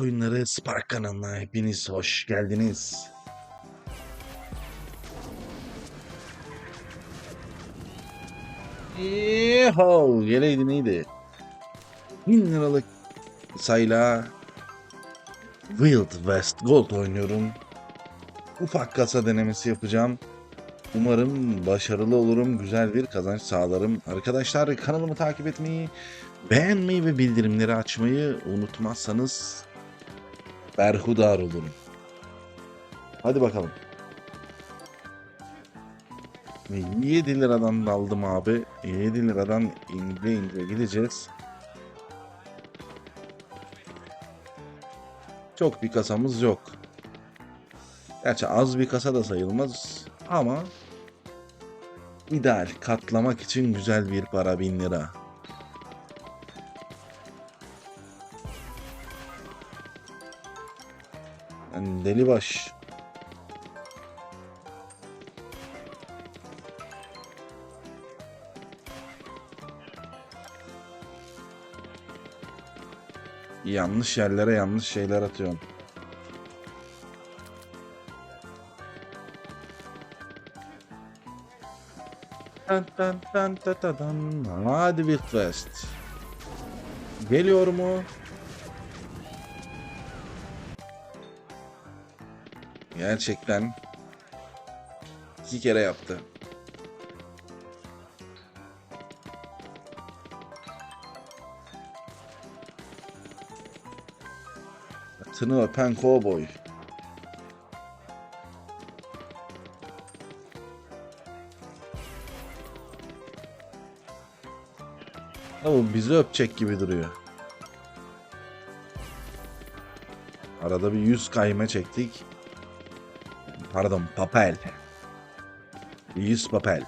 Oyunları Spark kanalına hepiniz hoş geldiniz. Yeehaw, geleydi neydi? 1000 liralık sayla Wild West Gold oynuyorum. Ufak kasa denemesi yapacağım. Umarım başarılı olurum, güzel bir kazanç sağlarım. Arkadaşlar kanalımı takip etmeyi, beğenmeyi ve bildirimleri açmayı unutmazsanız berhudar olurum. Hadi bakalım. 7 liradan daldım abi. 7 liradan indire indire gideceğiz. Çok bir kasamız yok. Gerçi az bir kasa da sayılmaz ama ideal katlamak için güzel bir para 1000 lira. Deli baş. Yanlış yerlere yanlış şeyler atıyorsun. Tan tan tan ta ta tan. Hadi Wild West. Geliyor mu? Gerçekten iki kere yaptı. Tını öpen kovboy. Ama bizi öpecek gibi duruyor. Arada bir yüz kayma çektik. Pardon papel. Yüz papel.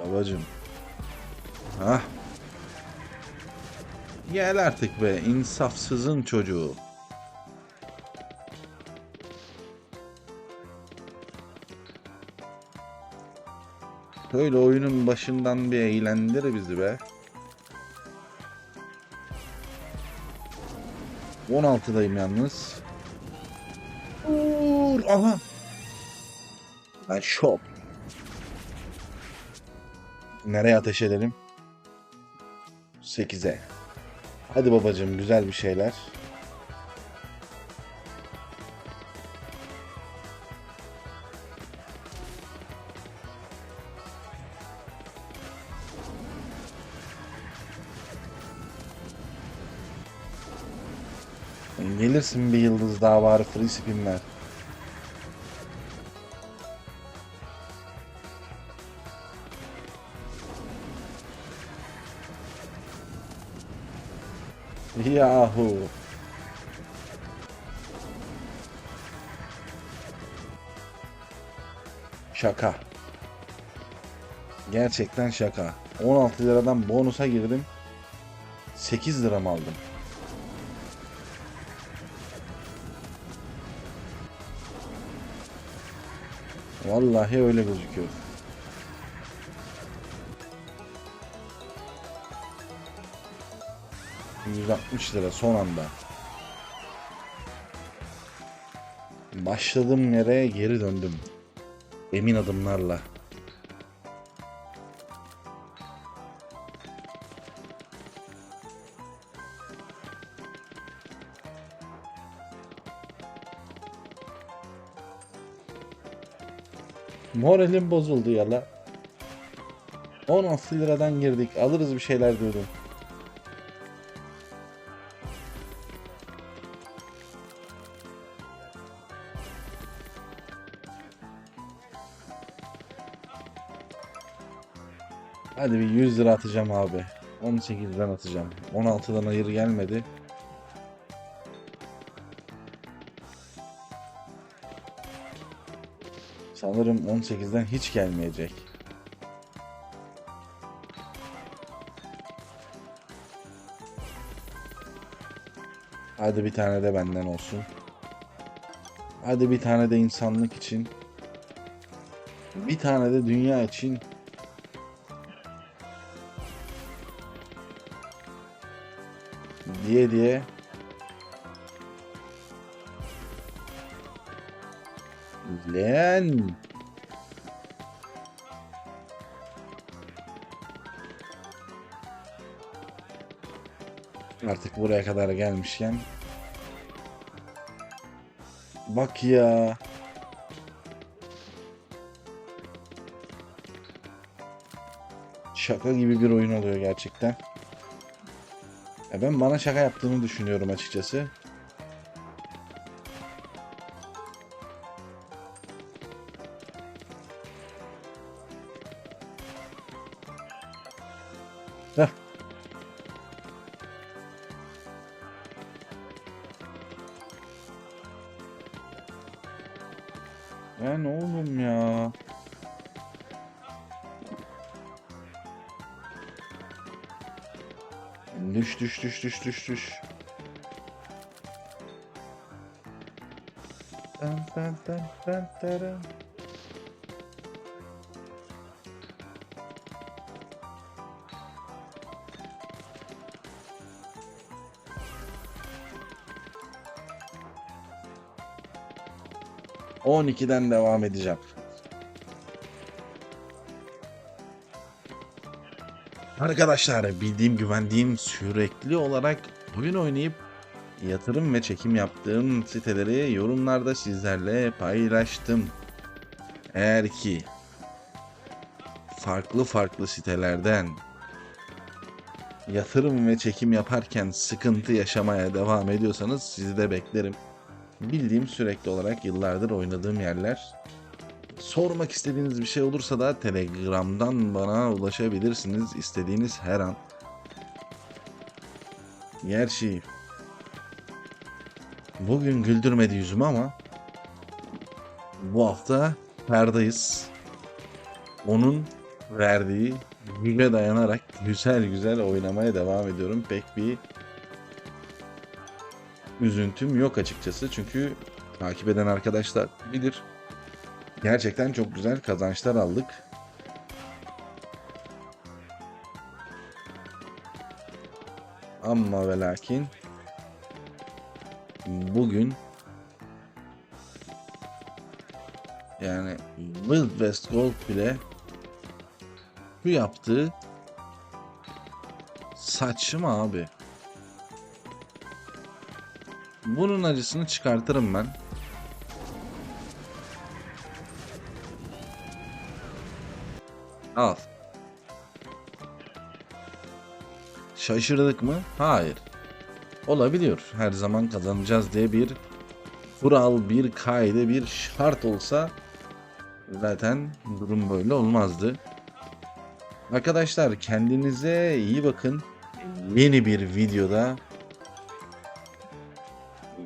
Babacım. Hah. Gel artık be insafsızın çocuğu. Böyle oyunun başından bir eğlendir bizi be. 16'dayım yalnız. Uğur, aha. Ben şok. Nereye ateş edelim? 8'e. Hadi babacığım güzel bir şeyler. Gelirsin bir yıldız daha var free spinler. Yahu. Şaka. Gerçekten şaka. 16 liradan bonusa girdim. 8 lira mı aldım? Vallahi öyle gözüküyor. ...160 lira son anda. Başladığım yere geri döndüm. Emin adımlarla. Moralim bozuldu ya la. 16 liradan girdik. Alırız bir şeyler diyordum. Hadi bir 100 lira atacağım abi. 18'den atacağım. 16'dan hayır gelmedi. Sanırım 18'den hiç gelmeyecek. Hadi bir tane de benden olsun. Hadi bir tane de insanlık için. Bir tane de dünya için. diye diye Lan Artık buraya kadar gelmişken Bak ya Şaka gibi bir oyun oluyor gerçekten. Ya ben bana şaka yaptığını düşünüyorum açıkçası. Sen oğlum ya. Düş düş düş düş düş düş. Dun, dun, dun, dun, dun, dun. 12'den devam edeceğim. Arkadaşlar bildiğim güvendiğim sürekli olarak oyun oynayıp yatırım ve çekim yaptığım siteleri yorumlarda sizlerle paylaştım. Eğer ki farklı farklı sitelerden yatırım ve çekim yaparken sıkıntı yaşamaya devam ediyorsanız sizi de beklerim. Bildiğim sürekli olarak yıllardır oynadığım yerler. Sormak istediğiniz bir şey olursa da Telegram'dan bana ulaşabilirsiniz istediğiniz her an. Gerçi bugün güldürmedi yüzümü ama bu hafta perdayız. Onun verdiği güle dayanarak güzel güzel oynamaya devam ediyorum. Pek bir üzüntüm yok açıkçası. Çünkü takip eden arkadaşlar bilir. Gerçekten çok güzel kazançlar aldık. Ama ve lakin bugün yani Wild West Gold bile bu yaptığı saçma abi. Bunun acısını çıkartırım ben. Al. Şaşırdık mı? Hayır. Olabiliyor. Her zaman kazanacağız diye bir kural, bir kaide, bir şart olsa zaten durum böyle olmazdı. Arkadaşlar kendinize iyi bakın. Yeni bir videoda